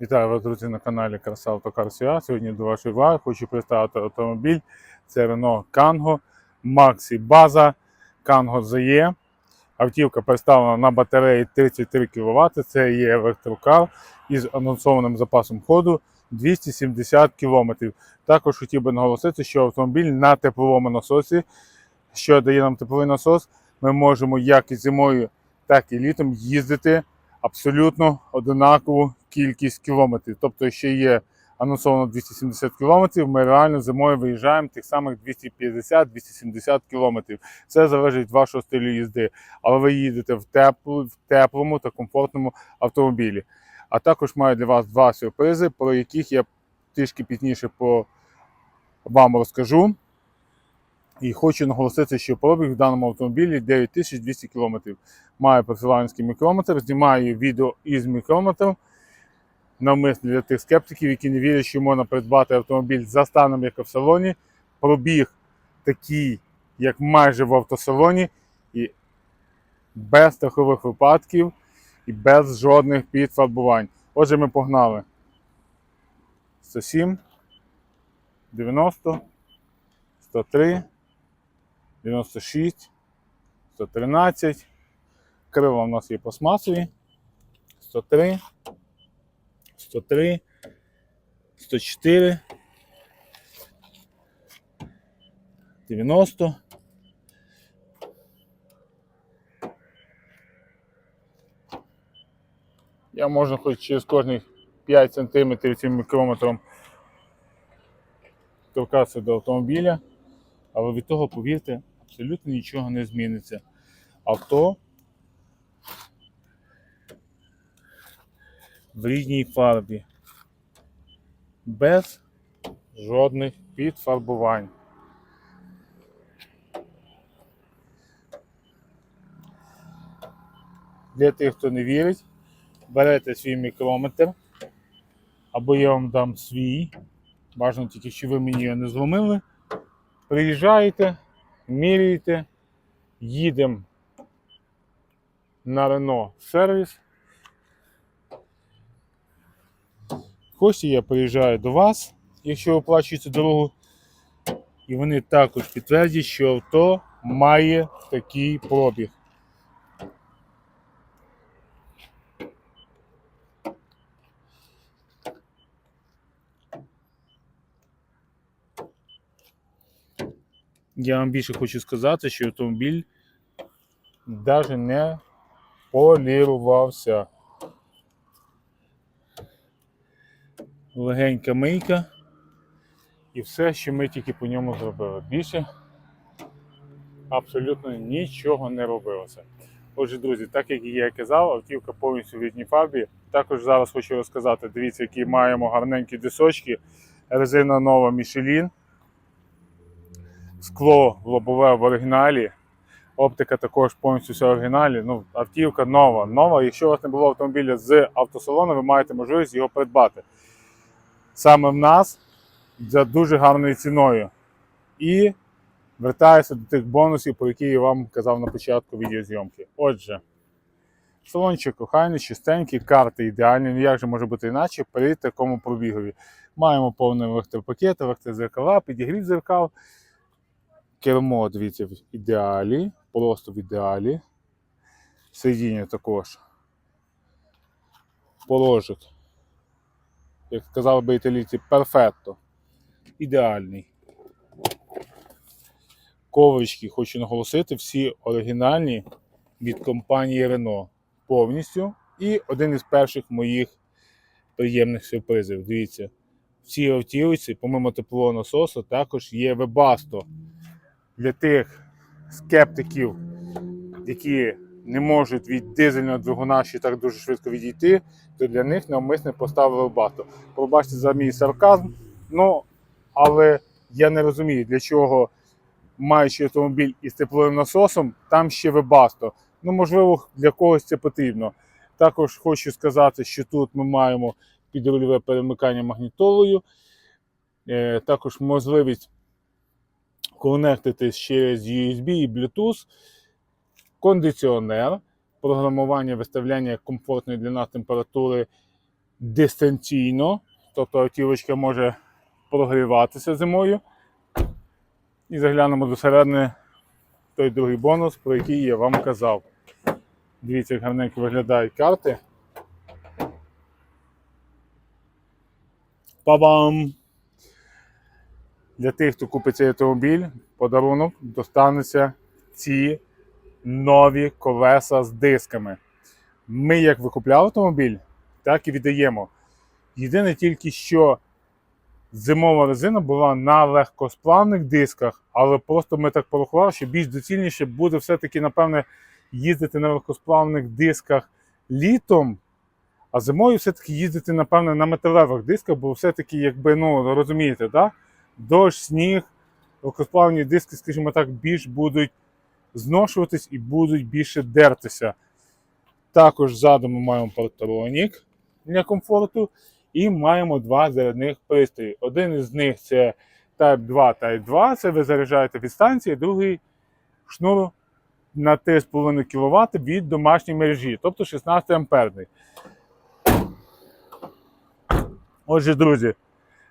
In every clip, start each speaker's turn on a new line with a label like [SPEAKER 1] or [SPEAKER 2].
[SPEAKER 1] Вітаю вас, друзі, на каналі Краса Автокар Сьогодні до вашої уваги хочу представити автомобіль. Це Renault Kangoo Maxi База Kangoo ZE. Автівка представлена на батареї 33 кВт. Це є електрокар із анонсованим запасом ходу 270 км. Також хотів би наголосити, що автомобіль на тепловому насосі, що дає нам тепловий насос, ми можемо як і зимою, так і літом їздити абсолютно однакову кількість кілометрів. Тобто, ще є анонсовано 270 кілометрів, ми реально зимою виїжджаємо тих самих 250-270 кілометрів. Це залежить від вашого стилю їзди. Але ви їдете в, теплу, в теплому та комфортному автомобілі. А також маю для вас два сюрпризи, про яких я трішки пізніше по вам розкажу. І хочу наголосити, що пробіг в даному автомобілі 9200 км. Маю профіланський мікрометр, знімаю відео із мікрометром. Навмисно для тих скептиків, які не вірять, що можна придбати автомобіль за станом, як в салоні. Пробіг такий, як майже в автосалоні, і без страхових випадків, і без жодних підфарбувань. Отже, ми погнали. 107, 90, 103. 96, 113. Крила у нас є пластмасові. 103, 103, 104, 90. Я можна хоч через кожних 5 см цим мікрометром торкатися до автомобіля. Але від того, повірте, абсолютно нічого не зміниться. Авто в рідній фарбі. Без жодних підфарбувань. Для тих, хто не вірить, берете свій мікрометр, або я вам дам свій. Бажано тільки, що ви мені його не зломили. Приїжджаєте, міряєте, їдемо на Рено сервіс. Кості я приїжджаю до вас, якщо оплачуєте дорогу, і вони також підтвердять, що авто має такий пробіг. Я вам більше хочу сказати, що автомобіль навіть не полірувався. Легенька мийка і все, що ми тільки по ньому зробили. Більше абсолютно нічого не робилося. Отже, друзі, так як я казав, автівка повністю в рідній фарбі. Також зараз хочу розказати, дивіться, які маємо гарненькі дисочки. Резина нова Michelin скло лобове в оригіналі. Оптика також повністю вся в оригіналі. Ну, автівка нова. Нова. Якщо у вас не було автомобіля з автосалону, ви маєте можливість його придбати. Саме в нас за дуже гарною ціною. І вертаюся до тих бонусів, про які я вам казав на початку відеозйомки. Отже, салончик охайний, чистенький, карти ідеальні. Ну як же може бути інакше при такому пробігові. Маємо повний електропакет, електрозеркала, підігрів зеркал. Кермо, дивіться, в ідеалі, просто в ідеалі. Сидіння також. Положик. Як сказали би італійці, перфетто. Ідеальний. Коврички, хочу наголосити, всі оригінальні від компанії Renault. Повністю. І один із перших моїх приємних сюрпризів. Дивіться, в цій автівці, помимо теплового насосу, також є Webasto для тих скептиків, які не можуть від дизельного двигуна ще так дуже швидко відійти, то для них навмисне поставили багато. Пробачте за мій сарказм, ну але я не розумію, для чого, маючи автомобіль із тепловим насосом, там ще вебасто. Ну, можливо, для когось це потрібно. Також хочу сказати, що тут ми маємо підрульове перемикання магнітолою, е, також можливість конектитись через USB і Bluetooth, кондиціонер, програмування виставляння комфортної для нас температури дистанційно, тобто автівочка може прогріватися зимою. І заглянемо до середини той другий бонус, про який я вам казав. Дивіться, як гарненько виглядають карти. Па-бам! Для тих, хто купить цей автомобіль, подарунок достанеться ці нові колеса з дисками. Ми як викупляли автомобіль, так і віддаємо. Єдине тільки, що зимова резина була на легкосплавних дисках, але просто ми так порахували, що більш доцільніше буде все-таки, напевне, їздити на легкосплавних дисках літом, а зимою все-таки їздити, напевне, на металевих дисках, бо все-таки, якби, ну, розумієте, так? Дощ, сніг, легкосплавні диски, скажімо так, більш будуть зношуватись і будуть більше дертися. Також ззаду ми маємо патронік для комфорту і маємо два зарядних пристрої. Один із них це Type 2 Type 2, це ви заряджаєте від станції, другий шнур на 3,5 кВт від домашньої мережі, тобто 16 амперний. Отже, друзі,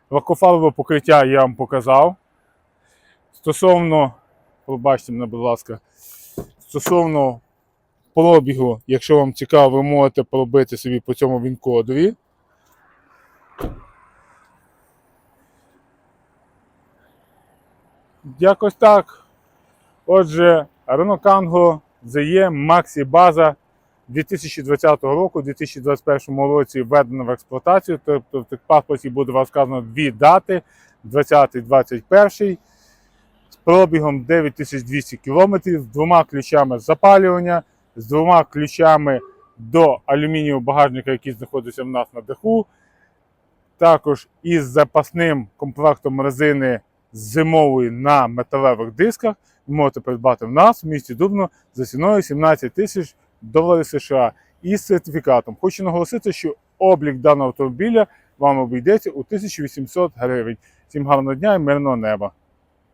[SPEAKER 1] лакофарбове покриття я вам показав. Стосовно, пробачте мене, будь ласка, стосовно пробігу, якщо вам цікаво, ви можете пробити собі по цьому він-кодові. Якось так. Отже, Renault Kangoo ZE Maxi База 2020 року, у 2021 році введена в експлуатацію. Тобто в паспорті буде вам сказано дві дати: 20-21 з пробігом 9200 км, з двома ключами запалювання, з двома ключами до алюмінієвого багажника, який знаходиться в нас на даху. Також із запасним комплектом резини зимової на металевих дисках. Ви можете придбати в нас в місті Дубно за ціною 17 тисяч доларів США із сертифікатом. Хочу наголосити, що облік даного автомобіля вам обійдеться у 1800 гривень. Всім гарного дня і мирного неба!